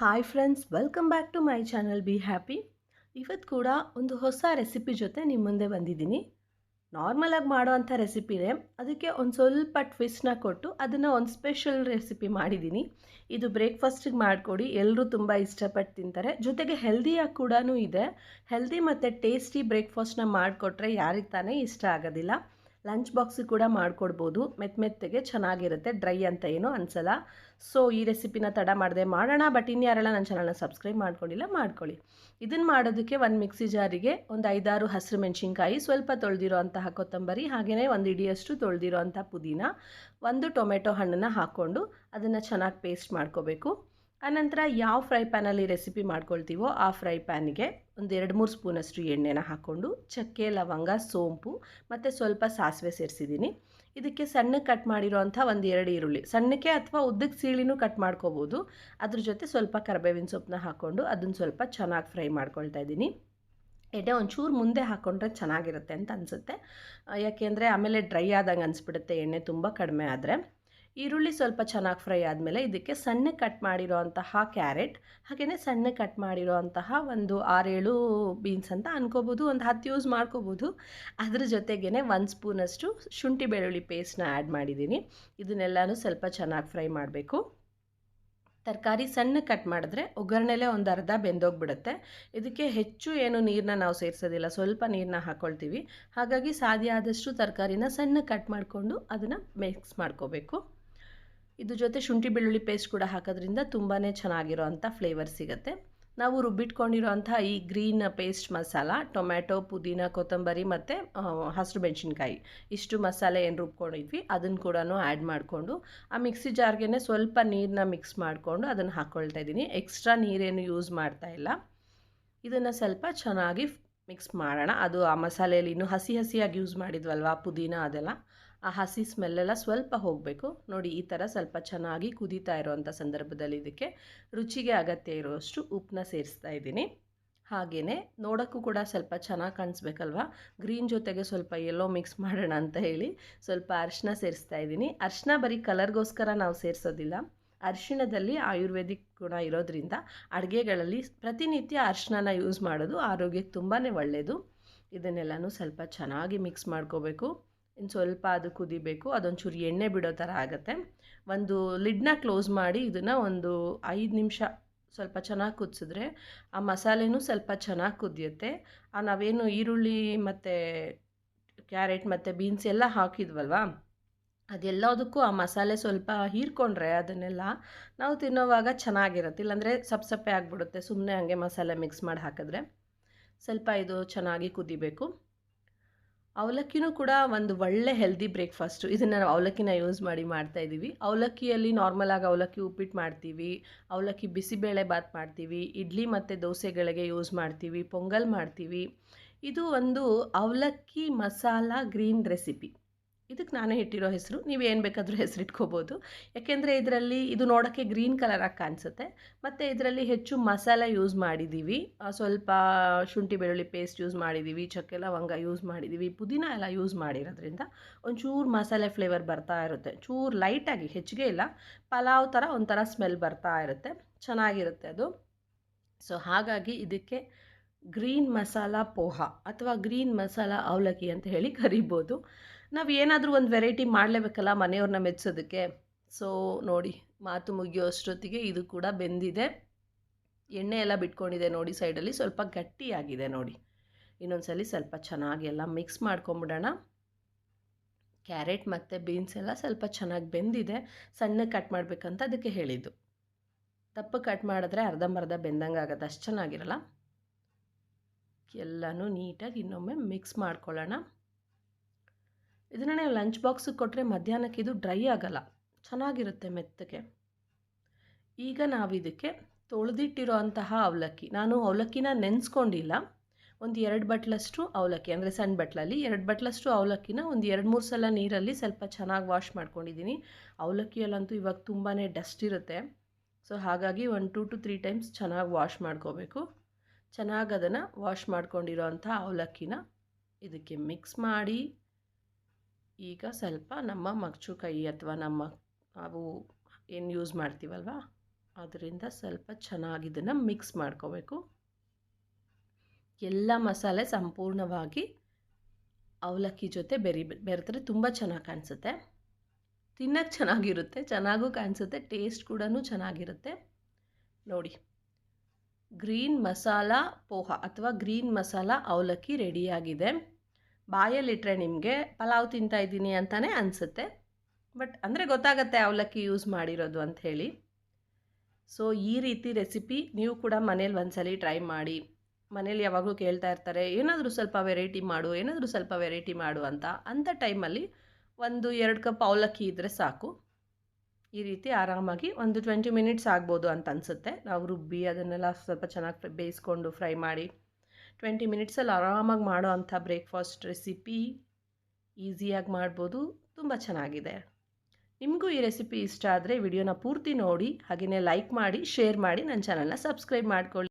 Hi friends welcome back to my channel be happy ಇವತ್ತು ಕೂಡ ಒಂದು ಹೊಸ ರೆಸಿಪಿ ಜೊತೆ ನಿಮ್ಮ ಮುಂದೆ ಬಂದಿದ್ದೀನಿ. ನಾರ್ಮಲಾಗಿ ರೆಸಿಪಿ ಇದೆ. ಅದಕ್ಕೆ ಒಂದು ಸ್ವಲ್ಪ ಟ್ವಿಸ್ಟ್ನ ಕೊಟ್ಟು ಅದನ್ನು ಒಂದು ಸ್ಪೆಷಲ್ ರೆಸಿಪಿ ಮಾಡಿದ್ದೀನಿ. ಇದು ಬ್ರೇಕ್ಫಾಸ್ಟಿಗೆ ಮಾಡಿಕೊಡಿ. ಎಲ್ಲರೂ ತುಂಬ ಇಷ್ಟಪಟ್ಟು ತಿಂತಾರೆ. ಜೊತೆಗೆ ಹೆಲ್ದಿಯಾಗಿ ಕೂಡ ಇದೆ. ಹೆಲ್ದಿ ಮತ್ತು ಟೇಸ್ಟಿ ಬ್ರೇಕ್ಫಾಸ್ಟ್ನ ಮಾಡಿಕೊಟ್ರೆ ಯಾರಿಗೆ ತಾನೇ ಇಷ್ಟ ಆಗೋದಿಲ್ಲ. ಲಂಚ್ ಬಾಕ್ಸ್ ಕೂಡ ಮಾಡಿಕೊಡ್ಬೋದು. ಮೆತ್ತ ಮೆತ್ತಗೆ ಚೆನ್ನಾಗಿರುತ್ತೆ. ಡ್ರೈ ಅಂತ ಏನೂ ಅನ್ಸಲ್ಲ. ಸೊ ಈ ರೆಸಿಪಿನ ತಡ ಮಾಡದೆ ಮಾಡೋಣ. ಬಟ್ ಇನ್ಯಾರಲ್ಲ ನನ್ನ ಚಾನಲ್ನ ಸಬ್ಸ್ಕ್ರೈಬ್ ಮಾಡ್ಕೊಂಡಿಲ್ಲ, ಮಾಡ್ಕೊಳ್ಳಿ. ಇದನ್ನು ಮಾಡೋದಕ್ಕೆ ಒಂದು ಮಿಕ್ಸಿ ಜಾರಿಗೆ ಒಂದು ಐದಾರು ಹಸಿರು ಮೆಣಸಿನ್ಕಾಯಿ, ಸ್ವಲ್ಪ ತೊಳೆದಿರೋ ಅಂತಹ ಕೊತ್ತಂಬರಿ ಹಾಗೆಯೇ ಒಂದು ಇಡಿಯಷ್ಟು ತೊಳೆದಿರೋ ಅಂಥ ಪುದೀನ, ಒಂದು ಟೊಮೆಟೊ ಹಣ್ಣನ್ನು ಹಾಕ್ಕೊಂಡು ಅದನ್ನು ಚೆನ್ನಾಗಿ ಪೇಸ್ಟ್ ಮಾಡ್ಕೋಬೇಕು. ಆನಂತರ ಯಾವ ಫ್ರೈ ಪ್ಯಾನಲ್ಲಿ ರೆಸಿಪಿ ಮಾಡ್ಕೊಳ್ತೀವೋ ಆ ಫ್ರೈ ಪ್ಯಾನಿಗೆ ಒಂದು ಎರಡು ಮೂರು ಸ್ಪೂನಷ್ಟು ಎಣ್ಣೆನ ಹಾಕ್ಕೊಂಡು, ಚಕ್ಕೆ, ಲವಂಗ, ಸೋಂಪು ಮತ್ತು ಸ್ವಲ್ಪ ಸಾಸಿವೆ ಸೇರಿಸಿದ್ದೀನಿ. ಇದಕ್ಕೆ ಸಣ್ಣಕ್ಕೆ ಕಟ್ ಮಾಡಿರೋಂಥ ಒಂದು ಎರಡು ಈರುಳ್ಳಿ, ಸಣ್ಣಕ್ಕೆ ಅಥವಾ ಉದ್ದಕ್ಕೆ ಸೀಳಿನೂ ಕಟ್ ಮಾಡ್ಕೋಬೋದು. ಅದ್ರ ಜೊತೆ ಸ್ವಲ್ಪ ಕರ್ಬೇವಿನ ಸೊಪ್ಪನ್ನ ಹಾಕ್ಕೊಂಡು ಅದನ್ನು ಸ್ವಲ್ಪ ಚೆನ್ನಾಗಿ ಫ್ರೈ ಮಾಡ್ಕೊಳ್ತಾ ಇದ್ದೀನಿ. ಎಡೆ ಒಂಚೂರು ಮುಂದೆ ಹಾಕ್ಕೊಂಡ್ರೆ ಚೆನ್ನಾಗಿರುತ್ತೆ ಅಂತ ಅನಿಸುತ್ತೆ. ಯಾಕೆಂದರೆ ಆಮೇಲೆ ಡ್ರೈ ಆದಂಗೆ ಅನಿಸ್ಬಿಡುತ್ತೆ, ಎಣ್ಣೆ ತುಂಬ ಕಡಿಮೆ ಆದರೆ. ಈರುಳ್ಳಿ ಸ್ವಲ್ಪ ಚೆನ್ನಾಗಿ ಫ್ರೈ ಆದಮೇಲೆ ಇದಕ್ಕೆ ಸಣ್ಣ ಕಟ್ ಮಾಡಿರೋ ಅಂತಹ ಕ್ಯಾರೆಟ್ ಹಾಗೆಯೇ ಸಣ್ಣ ಕಟ್ ಮಾಡಿರೋ ಅಂತಹ ಒಂದು ಆರೇಳು ಬೀನ್ಸ್ ಅಂತ ಅನ್ಕೋಬೋದು, ಒಂದು ಹತ್ತು ಯೂಸ್ ಮಾಡ್ಕೋಬೋದು. ಅದ್ರ ಜೊತೆಗೇ ಒಂದು ಸ್ಪೂನಷ್ಟು ಶುಂಠಿ ಬೆಳ್ಳುಳ್ಳಿ ಪೇಸ್ಟ್ನ ಆ್ಯಡ್ ಮಾಡಿದ್ದೀನಿ. ಇದನ್ನೆಲ್ಲನೂ ಸ್ವಲ್ಪ ಚೆನ್ನಾಗಿ ಫ್ರೈ ಮಾಡಬೇಕು. ತರಕಾರಿ ಸಣ್ಣ ಕಟ್ ಮಾಡಿದ್ರೆ ಒಗ್ಗರಣೆಲೆ ಒಂದು ಅರ್ಧ ಬೆಂದೋಗ್ಬಿಡುತ್ತೆ. ಇದಕ್ಕೆ ಹೆಚ್ಚು ಏನು ನೀರನ್ನ ನಾವು ಸೇರಿಸೋದಿಲ್ಲ, ಸ್ವಲ್ಪ ನೀರನ್ನ ಹಾಕ್ಕೊಳ್ತೀವಿ ಹಾಗಾಗಿ ಸಾಧ್ಯ ಆದಷ್ಟು ತರಕಾರಿನ ಸಣ್ಣ ಕಟ್ ಮಾಡಿಕೊಂಡು ಅದನ್ನು ಮಿಕ್ಸ್ ಮಾಡ್ಕೋಬೇಕು. ಇದ್ರ ಜೊತೆ ಶುಂಠಿ ಬೆಳ್ಳುಳ್ಳಿ ಪೇಸ್ಟ್ ಕೂಡ ಹಾಕೋದ್ರಿಂದ ತುಂಬಾ ಚೆನ್ನಾಗಿರೋ ಅಂಥ ಫ್ಲೇವರ್ ಸಿಗುತ್ತೆ. ನಾವು ರುಬ್ಬಿಟ್ಕೊಂಡಿರೋ ಅಂಥ ಈ ಗ್ರೀನ್ ಪೇಸ್ಟ್ ಮಸಾಲ, ಟೊಮ್ಯಾಟೊ, ಪುದೀನ, ಕೊತ್ತಂಬರಿ ಮತ್ತು ಹಸಿರು ಮೆಣಸಿನ್ಕಾಯಿ ಇಷ್ಟು ಮಸಾಲೆ ಏನು ರುಬ್ಕೊಂಡಿದ್ವಿ ಅದನ್ನು ಕೂಡ ಆ್ಯಡ್ ಮಾಡಿಕೊಂಡು, ಆ ಮಿಕ್ಸಿ ಜಾರ್ಗೆ ಸ್ವಲ್ಪ ನೀರನ್ನ ಮಿಕ್ಸ್ ಮಾಡಿಕೊಂಡು ಅದನ್ನು ಹಾಕ್ಕೊಳ್ತಾ ಇದ್ದೀನಿ. ಎಕ್ಸ್ಟ್ರಾ ನೀರೇನು ಯೂಸ್ ಮಾಡ್ತಾ ಇಲ್ಲ. ಇದನ್ನು ಸ್ವಲ್ಪ ಚೆನ್ನಾಗಿ ಮಿಕ್ಸ್ ಮಾಡೋಣ. ಅದು ಆ ಮಸಾಲೆಯಲ್ಲಿ ಇನ್ನೂ ಹಸಿ ಹಸಿಯಾಗಿ ಯೂಸ್ ಮಾಡಿದ್ವಲ್ವ, ಪುದೀನ ಅದೆಲ್ಲ. ಆ ಹಸಿ ಸ್ಮೆಲ್ಲೆಲ್ಲ ಸ್ವಲ್ಪ ಹೋಗಬೇಕು. ನೋಡಿ, ಈ ಥರ ಸ್ವಲ್ಪ ಚೆನ್ನಾಗಿ ಕುದೀತಾ ಇರೋವಂಥ ಸಂದರ್ಭದಲ್ಲಿ ಇದಕ್ಕೆ ರುಚಿಗೆ ಅಗತ್ಯ ಇರುವಷ್ಟು ಉಪ್ಪನ್ನ ಸೇರಿಸ್ತಾ ಇದ್ದೀನಿ. ಹಾಗೆಯೇ ನೋಡೋಕ್ಕೂ ಕೂಡ ಸ್ವಲ್ಪ ಚೆನ್ನಾಗಿ ಕಾಣಿಸ್ಬೇಕಲ್ವಾ? ಗ್ರೀನ್ ಜೊತೆಗೆ ಸ್ವಲ್ಪ ಎಲ್ಲೋ ಮಿಕ್ಸ್ ಮಾಡೋಣ ಅಂತ ಹೇಳಿ ಸ್ವಲ್ಪ ಅರಿಶಿನ ಸೇರಿಸ್ತಾ ಇದ್ದೀನಿ. ಅರಿಶಿನ ಬರೀ ಕಲರ್ಗೋಸ್ಕರ ನಾವು ಸೇರಿಸೋದಿಲ್ಲ. ಅರಿಶಿಣದಲ್ಲಿ ಆಯುರ್ವೇದಿಕ್ ಗುಣ ಇರೋದ್ರಿಂದ ಅಡುಗೆಗಳಲ್ಲಿ ಪ್ರತಿನಿತ್ಯ ಅರಿಶಿಣನ ಯೂಸ್ ಮಾಡೋದು ಆರೋಗ್ಯಕ್ಕೆ ತುಂಬಾ ಒಳ್ಳೆಯದು ಇದನ್ನೆಲ್ಲನೂ ಸ್ವಲ್ಪ ಚೆನ್ನಾಗಿ ಮಿಕ್ಸ್ ಮಾಡ್ಕೋಬೇಕು. ಇನ್ನು ಸ್ವಲ್ಪ ಅದು ಕುದಿಬೇಕು, ಅದೊಂಚೂರು ಎಣ್ಣೆ ಬಿಡೋ ಥರ ಆಗುತ್ತೆ. ಒಂದು ಲಿಡ್ನ ಕ್ಲೋಸ್ ಮಾಡಿ ಇದನ್ನು ಒಂದು ಐದು ನಿಮಿಷ ಸ್ವಲ್ಪ ಚೆನ್ನಾಗಿ ಕುದಿಸಿದ್ರೆ ಆ ಮಸಾಲೆನೂ ಸ್ವಲ್ಪ ಚೆನ್ನಾಗಿ ಕುದಿಯುತ್ತೆ. ಆ ನಾವೇನು ಈರುಳ್ಳಿ ಮತ್ತು ಕ್ಯಾರೆಟ್ ಮತ್ತು ಬೀನ್ಸ್ ಎಲ್ಲ ಹಾಕಿದ್ವಲ್ವಾ? ಅದೆಲ್ಲದಕ್ಕೂ ಆ ಮಸಾಲೆ ಸ್ವಲ್ಪ ಹೀರ್ಕೊಂಡ್ರೆ ಅದನ್ನೆಲ್ಲ ನಾವು ತಿನ್ನೋವಾಗ ಚೆನ್ನಾಗಿರುತ್ತೆ. ಇಲ್ಲಾಂದರೆ ಸಪ್ ಸಪ್ಪೆ ಆಗಿಬಿಡುತ್ತೆ ಸುಮ್ಮನೆ ಹಂಗೆ ಮಸಾಲೆ ಮಿಕ್ಸ್ ಮಾಡಿ ಹಾಕಿದ್ರೆ. ಸ್ವಲ್ಪ ಇದು ಚೆನ್ನಾಗಿ ಕುದಿಬೇಕು. ಅವಲಕ್ಕಿನೂ ಕೂಡ ಒಂದು ಒಳ್ಳೆ ಹೆಲ್ದಿ ಬ್ರೇಕ್ಫಾಸ್ಟು ಇದನ್ನು ನಾವು ಅವಲಕ್ಕಿನ ಯೂಸ್ ಮಾಡಿ ಮಾಡ್ತಾ ಇದ್ದೀವಿ. ಅವಲಕ್ಕಿಯಲ್ಲಿ ನಾರ್ಮಲಾಗಿ ಅವಲಕ್ಕಿ ಉಪ್ಪಿಟ್ಟು ಮಾಡ್ತೀವಿ. ಅವಲಕ್ಕಿ ಬಿಸಿಬೇಳೆ ಬಾತ್ ಮಾಡ್ತೀವಿ. ಇಡ್ಲಿ ಮತ್ತು ದೋಸೆಗಳಿಗೆ ಯೂಸ್ ಮಾಡ್ತೀವಿ. ಪೊಂಗಲ್ ಮಾಡ್ತೀವಿ. ಇದು ಒಂದು ಅವಲಕ್ಕಿ ಮಸಾಲ ಗ್ರೀನ್ ರೆಸಿಪಿ ಇದಕ್ಕೆ ನಾನೇ ಇಟ್ಟಿರೋ ಹೆಸರು. ನೀವು ಏನು ಬೇಕಾದರೂ ಹೆಸರು ಇಟ್ಕೋಬೋದು. ಯಾಕೆಂದರೆ ಇದರಲ್ಲಿ ಇದು ನೋಡೋಕ್ಕೆ ಗ್ರೀನ್ ಕಲರಾಗಿ ಕಾಣಿಸುತ್ತೆ. ಮತ್ತು ಇದರಲ್ಲಿ ಹೆಚ್ಚು ಮಸಾಲೆ ಯೂಸ್ ಮಾಡಿದ್ದೀವಿ ಸ್ವಲ್ಪ ಶುಂಠಿ ಬೆಳ್ಳುಳ್ಳಿ ಪೇಸ್ಟ್ ಯೂಸ್ ಮಾಡಿದ್ದೀವಿ ಚಕ್ಕೆ ಲವಂಗ ಯೂಸ್ ಮಾಡಿದ್ದೀವಿ ಪುದೀನ ಎಲ್ಲ ಯೂಸ್ ಮಾಡಿರೋದ್ರಿಂದ ಒಂಚೂರು ಮಸಾಲೆ ಫ್ಲೇವರ್ ಬರ್ತಾ ಇರುತ್ತೆ. ಚೂರು ಲೈಟಾಗಿ, ಹೆಚ್ಚಿಗೆ ಇಲ್ಲ. ಪಲಾವ್ ಥರ ಒಂಥರ ಸ್ಮೆಲ್ ಬರ್ತಾ ಇರುತ್ತೆ. ಚೆನ್ನಾಗಿರುತ್ತೆ ಅದು. ಸೊ, ಹಾಗಾಗಿ ಇದಕ್ಕೆ ಗ್ರೀನ್ ಮಸಾಲ ಪೋಹ ಅಥವಾ ಗ್ರೀನ್ ಮಸಾಲ ಅವಲಕ್ಕಿ ಅಂತ ಹೇಳಿ ಕರಿಬೋದು. ನಾವು ಏನಾದರೂ ಒಂದು ವೆರೈಟಿ ಮಾಡಲೇಬೇಕಲ್ಲ ಮನೆಯವ್ರನ್ನ ಮೆಚ್ಚೋದಕ್ಕೆ ಸೊ ನೋಡಿ, ಮಾತು ಮುಗಿಯೋ ಅಷ್ಟೊತ್ತಿಗೆ ಇದು ಕೂಡ ಬೆಂದಿದೆ. ಎಣ್ಣೆ ಎಲ್ಲ ಬಿಟ್ಕೊಂಡಿದೆ ನೋಡಿ ಸೈಡಲ್ಲಿ, ಸ್ವಲ್ಪ ಗಟ್ಟಿಯಾಗಿದೆ ನೋಡಿ. ಇನ್ನೊಂದ್ಸಲಿ ಸ್ವಲ್ಪ ಚೆನ್ನಾಗಿ ಎಲ್ಲ ಮಿಕ್ಸ್ ಮಾಡ್ಕೊಂಬಿಡೋಣ. ಕ್ಯಾರೆಟ್ ಮತ್ತು ಬೀನ್ಸ್ ಎಲ್ಲ ಸ್ವಲ್ಪ ಚೆನ್ನಾಗಿ ಬೆಂದಿದೆ. ಸಣ್ಣ ಕಟ್ ಮಾಡಬೇಕಂತ ಅದಕ್ಕೆ ಹೇಳಿದ್ದು. ತಪ್ಪು ಕಟ್ ಮಾಡಿದ್ರೆ ಅರ್ಧಂಬರ್ಧ ಬೆಂದಂಗೆ ಆಗುತ್ತೆ, ಅಷ್ಟು ಚೆನ್ನಾಗಿರಲ್ಲ. ಎಲ್ಲನೂ ನೀಟಾಗಿ ಇನ್ನೊಮ್ಮೆ ಮಿಕ್ಸ್ ಮಾಡ್ಕೊಳ್ಳೋಣ. ಇದನ್ನು ನೀವು ಲಂಚ್ ಬಾಕ್ಸಿಗೆ ಕೊಟ್ಟರೆ ಮಧ್ಯಾಹ್ನಕ್ಕೆ ಇದು ಡ್ರೈ ಆಗಲ್ಲ. ಚೆನ್ನಾಗಿರುತ್ತೆ ಮೆತ್ತಗೆ. ಈಗ ನಾವು ಇದಕ್ಕೆ ತೊಳೆದಿಟ್ಟಿರೋ ಅಂತಹ ಅವಲಕ್ಕಿ. ನಾನು ಅವಲಕ್ಕಿನ ನೆನೆಸ್ಕೊಂಡಿಲ್ಲ. ಒಂದು ಎರಡು ಬಟ್ಲಷ್ಟು ಅವಲಕ್ಕಿ, ಅಂದರೆ ಸಣ್ಣ ಬಟ್ಲಲ್ಲಿ ಎರಡು ಬಟ್ಲಷ್ಟು ಅವಲಕ್ಕಿನ ಒಂದು ಎರಡು ಮೂರು ಸಲ ನೀರಲ್ಲಿ ಸ್ವಲ್ಪ ಚೆನ್ನಾಗಿ ವಾಶ್ ಮಾಡ್ಕೊಂಡಿದ್ದೀನಿ. ಅವಲಕ್ಕಿಯಲ್ಲಂತೂ ಇವಾಗ ತುಂಬಾ ಡಸ್ಟ್ ಇರುತ್ತೆ. ಸೊ ಹಾಗಾಗಿ ಒಂದು ಟೂ ಟು ತ್ರೀ ಟೈಮ್ಸ್ ಚೆನ್ನಾಗಿ ವಾಶ್ ಮಾಡ್ಕೋಬೇಕು. ಚೆನ್ನಾಗಿ ಅದನ್ನು ವಾಶ್ ಮಾಡ್ಕೊಂಡಿರೋ ಅಂಥ ಅವಲಕ್ಕಿನ ಇದಕ್ಕೆ ಮಿಕ್ಸ್ ಮಾಡಿ. ಈಗ ಸ್ವಲ್ಪ ನಮ್ಮ ಮಗ್ಚು ಕೈ ಅಥವಾ ನಮ್ಮ ನಾವು ಏನು ಯೂಸ್ ಮಾಡ್ತೀವಲ್ವ? ಅದರಿಂದ ಸ್ವಲ್ಪ ಚೆನ್ನಾಗಿ ಇದನ್ನು ಮಿಕ್ಸ್ ಮಾಡ್ಕೋಬೇಕು. ಎಲ್ಲ ಮಸಾಲೆ ಸಂಪೂರ್ಣವಾಗಿ ಅವಲಕ್ಕಿ ಜೊತೆ ಬೆರಿ ಬೆರೆತರೆ ತುಂಬ ಚೆನ್ನಾಗಿ ಕಾಣಿಸುತ್ತೆ. ತಿನ್ನೋಕ್ಕೆ ಚೆನ್ನಾಗಿರುತ್ತೆ, ಚೆನ್ನಾಗೂ ಕಾಣಿಸುತ್ತೆ ಟೇಸ್ಟ್ ಕೂಡ ಚೆನ್ನಾಗಿರುತ್ತೆ. ನೋಡಿ. ಗ್ರೀನ್ ಮಸಾಲ ಪೋಹ ಅಥವಾ ಗ್ರೀನ್ ಮಸಾಲ ಅವಲಕ್ಕಿ ರೆಡಿಯಾಗಿದೆ ಬಾಯಲ್ಲಿಟ್ಟರೆ ನಿಮಗೆ ಪಲಾವ್ ತಿಂತಾ ಇದ್ದೀನಿ ಅಂತಲೇ ಅನಿಸುತ್ತೆ. ಬಟ್ ಅಂದರೆ ಗೊತ್ತಾಗತ್ತೆ ಅವಲಕ್ಕಿ ಯೂಸ್ ಮಾಡಿರೋದು ಅಂಥೇಳಿ ಸೊ ಈ ರೀತಿ ರೆಸಿಪಿ ನೀವು ಕೂಡ ಮನೇಲಿ ಒಂದ್ಸಲಿ ಟ್ರೈ ಮಾಡಿ. ಮನೇಲಿ ಯಾವಾಗಲೂ ಕೇಳ್ತಾ ಇರ್ತಾರೆ, ಏನಾದರೂ ಸ್ವಲ್ಪ ವೆರೈಟಿ ಮಾಡು, ಏನಾದರೂ ಸ್ವಲ್ಪ ವೆರೈಟಿ ಮಾಡು ಅಂತ. ಅಂಥ ಟೈಮಲ್ಲಿ ಒಂದು ಎರಡು ಕಪ್ ಅವಲಕ್ಕಿ ಇದ್ದರೆ ಸಾಕು. ಈ ರೀತಿ ಆರಾಮಾಗಿ ಒಂದು ಟ್ವೆಂಟಿ ಮಿನಿಟ್ಸ್ ಆಗ್ಬೋದು ಅಂತ ಅನಿಸುತ್ತೆ. ನಾವು ರುಬ್ಬಿ ಅದನ್ನೆಲ್ಲ ಸ್ವಲ್ಪ ಚೆನ್ನಾಗಿ ಬೇಯಿಸ್ಕೊಂಡು ಫ್ರೈ ಮಾಡಿ. ಟ್ವೆಂಟಿ ಮಿನಿಟ್ಸಲ್ಲಿ ಆರಾಮಾಗಿ ಮಾಡೋ ಅಂಥ ಬ್ರೇಕ್ಫಾಸ್ಟ್ ರೆಸಿಪಿ ಈಸಿಯಾಗಿ ಮಾಡ್ಬೋದು, ತುಂಬ ಚೆನ್ನಾಗಿದೆ. ನಿಮಗೂ ಈ ರೆಸಿಪಿ ಇಷ್ಟ ಆದರೆ ವಿಡಿಯೋನ ಪೂರ್ತಿ ನೋಡಿ ಹಾಗೆಯೇ ಲೈಕ್ ಮಾಡಿ ಶೇರ್ ಮಾಡಿ ನನ್ನ ಚಾನಲ್ನ ಸಬ್ಸ್ಕ್ರೈಬ್ ಮಾಡ್ಕೊಳ್ಳಿ.